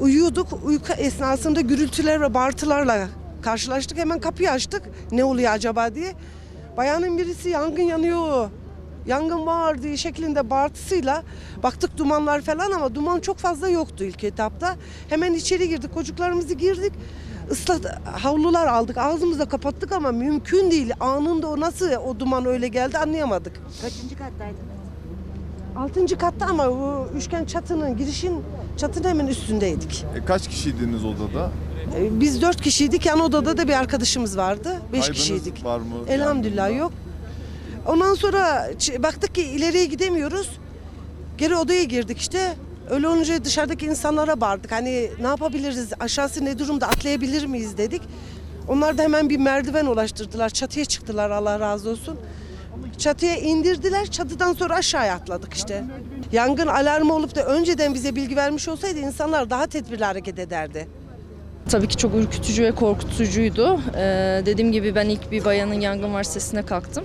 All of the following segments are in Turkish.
Uyuyorduk. Uyku esnasında gürültüler ve bağırtılarla karşılaştık. Hemen kapıyı açtık. Ne oluyor acaba diye. Bayanın birisi yangın yanıyor. Yangın var diye şeklinde bağırtısıyla baktık dumanlar falan ama duman çok fazla yoktu ilk etapta. Hemen içeri girdik. Çocuklarımızı girdik. Islat havlular aldık. Ağzımızı kapattık ama mümkün değil. Anında o nasıl o duman öyle geldi anlayamadık. Kaçıncı kattaydınız? Altıncı katta ama o üçgen çatının girişin çatının hemen üstündeydik. E, kaç kişiydiniz odada? Ee, Biz dört kişiydik. Yan odada da bir arkadaşımız vardı. Beş Kaybınız kişiydik. var mı? Elhamdülillah yok. Ondan sonra baktık ki ileriye gidemiyoruz. Geri odaya girdik işte. Öyle olunca dışarıdaki insanlara bağırdık. Hani ne yapabiliriz? Aşağısı ne durumda? Atlayabilir miyiz dedik. Onlar da hemen bir merdiven ulaştırdılar. Çatıya çıktılar Allah razı olsun. Çatıya indirdiler. Çatıdan sonra aşağıya atladık işte. Yangın alarmı olup da önceden bize bilgi vermiş olsaydı insanlar daha tedbirli hareket ederdi. Tabii ki çok ürkütücü ve korkutucuydu. Ee, dediğim gibi ben ilk bir bayanın yangın var sesine kalktım.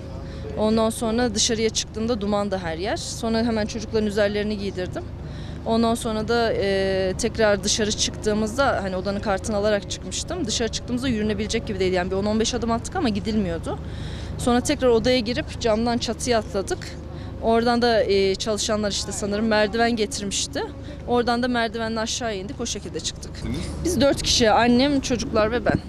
Ondan sonra dışarıya çıktığımda duman da her yer. Sonra hemen çocukların üzerlerini giydirdim. Ondan sonra da e, tekrar dışarı çıktığımızda hani odanın kartını alarak çıkmıştım. Dışarı çıktığımızda yürünebilecek gibi değildi. Yani bir 10-15 adım attık ama gidilmiyordu. Sonra tekrar odaya girip camdan çatıya atladık. Oradan da e, çalışanlar işte sanırım merdiven getirmişti. Oradan da merdivenle aşağı indik o şekilde çıktık. Biz dört kişi, annem, çocuklar ve ben.